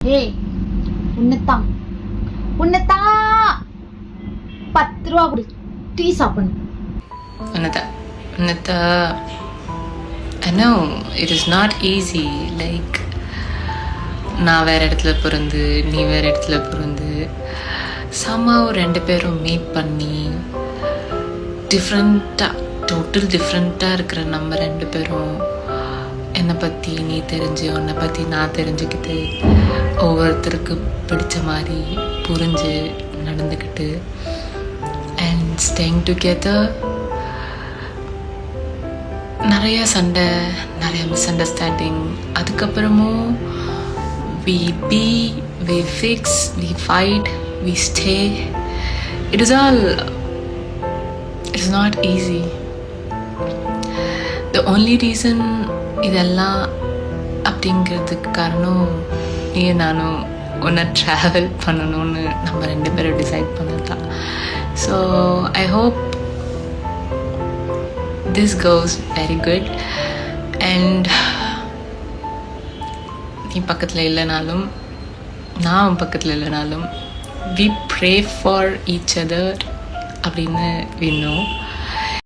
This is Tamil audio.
ஏய் உன்னைத்தான். உன்னைத்தான். பத்து ரூபா கொடு. டீ சாப்பிடணும். உன்னதா another. I know it is not easy like நான் வேற இடத்துல பிறந்து நீ வேற இடத்துல பிறந்து somehow ரெண்டு பேரும் மீட் பண்ணி டிஃப்ரெண்ட்டாக டோட்டல் டிஃப்ரெண்ட்டாக இருக்கிற நம்ம ரெண்டு பேரும் என்னை பற்றி நீ தெரிஞ்சு உன்னை பற்றி நான் தெரிஞ்சுக்கிட்டு ஒவ்வொருத்தருக்கு பிடிச்ச மாதிரி புரிஞ்சு நடந்துக்கிட்டு அண்ட் ஸ்டேயிங் டுகெதர் நிறைய சண்டை நிறைய மிஸ் அண்டர்ஸ்டாண்டிங் அதுக்கப்புறமும் we be we fix we fight we stay it is all it's not easy the only reason இதெல்லாம் அப்படிங்கிறதுக்கு காரணம் நீ நானும் ஒன்றை ட்ராவல் பண்ணணும்னு நம்ம ரெண்டு பேரும் டிசைட் பண்ணது தான் so I hope this goes very good and நீ பக்கத்தில் இல்லைனாலும் நான் உன் பக்கத்தில் இல்லைனாலும் we pray for each other அப்படின்னு வின்னோம்